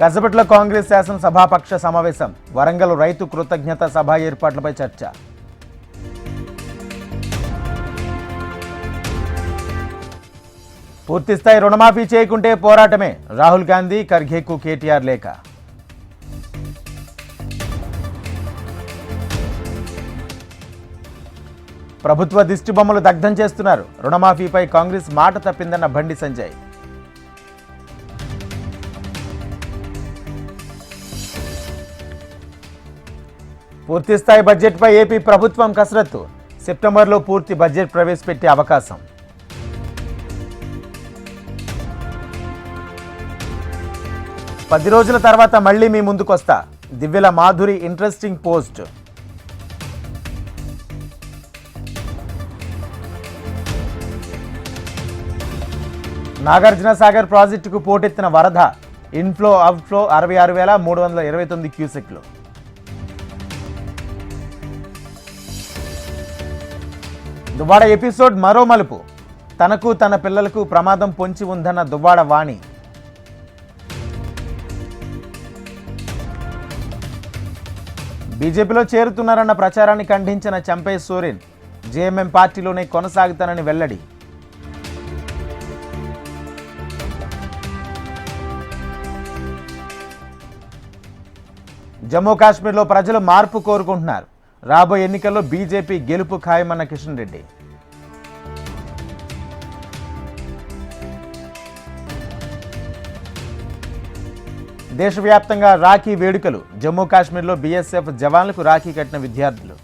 కసపట్ల కాంగ్రెస్ శాసనసభాపక్ష సమావేశం. వరంగల్ రైతు కృతజ్ఞత సభ ఏర్పాట్లపై చర్చ. పూర్తిస్థాయి రుణమాఫీ చేయకుంటే పోరాటమే. రాహుల్ గాంధీ ఖర్గేకు కేటీఆర్ లేఖ. ప్రభుత్వ దిష్టిబొమ్మలు దగ్ధం చేస్తున్నారు. రుణమాఫీపై కాంగ్రెస్ మాట తప్పిందన్న బండి సంజయ్. పూర్తిస్థాయి బడ్జెట్పై ఏపీ ప్రభుత్వం కసరత్తు. సెప్టెంబర్లో పూర్తి బడ్జెట్ ప్రవేశపెట్టే అవకాశం. పది రోజుల తర్వాత మళ్ళీ మీ ముందుకొస్తా. Divyala Madhuri interesting post. Nagarjuna Sagar ప్రాజెక్టుకు పోటెత్తిన వరద. ఇన్ఫ్లో అవుట్ఫ్లో అరవై ఆరు వేల మూడు వందల ఇరవై తొమ్మిది క్యూసెక్లు. దువ్వాడ ఎపిసోడ్ మరో మలుపు. తనకు తన పిల్లలకు ప్రమాదం పొంచి ఉందన్న దువ్వాడ వాణి. బీజేపీలో చేరుతున్నారన్న ప్రచారాన్ని ఖండించిన చంపే సోరెన్ జేఎంఎం పార్టీలోనే కొనసాగుతానని వెల్లడి. జమ్మూ కాశ్మీర్లో ప్రజలు మార్పు కోరుకుంటున్నారు. రాబోయే ఎన్నికల్లో బీజేపీ గెలుపు ఖాయమన్న కిషన్ రెడ్డి. దేశవ్యాప్తంగా రాఖీ వేడుకలు. జమ్మూ కాశ్మీర్లో బీఎస్ఎఫ్ జవాన్లకు రాఖీ కట్టిన విద్యార్థులు.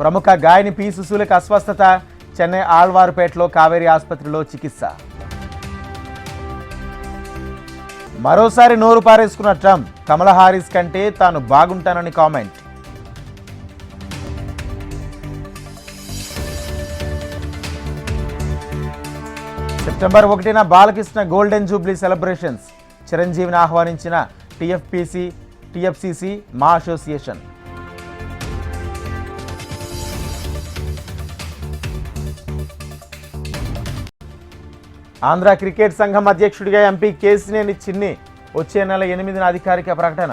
ప్రముఖ గాయని పి సుశీలకు అస్వస్థత. చెన్నై ఆళ్వారుపేటలో కావేరీ ఆసుపత్రిలో చికిత్స. మరోసారి నోరు పారేసుకున్న ట్రంప్ కమలా హారిస్ కంటే తాను బాగుంటానని కామెంట్. సెప్టెంబర్ ఒకటిన బాలకృష్ణ గోల్డెన్ జూబ్లీ సెలబ్రేషన్స్. చిరంజీవిని ఆహ్వానించిన TFPC TFCC MAA association. Andhra cricket సంఘం అధ్యక్షుడిగా ఎంపీ కేసినేని చిన్ని వచ్చే నెల ఎనిమిదిన అధికారిక ప్రకటన.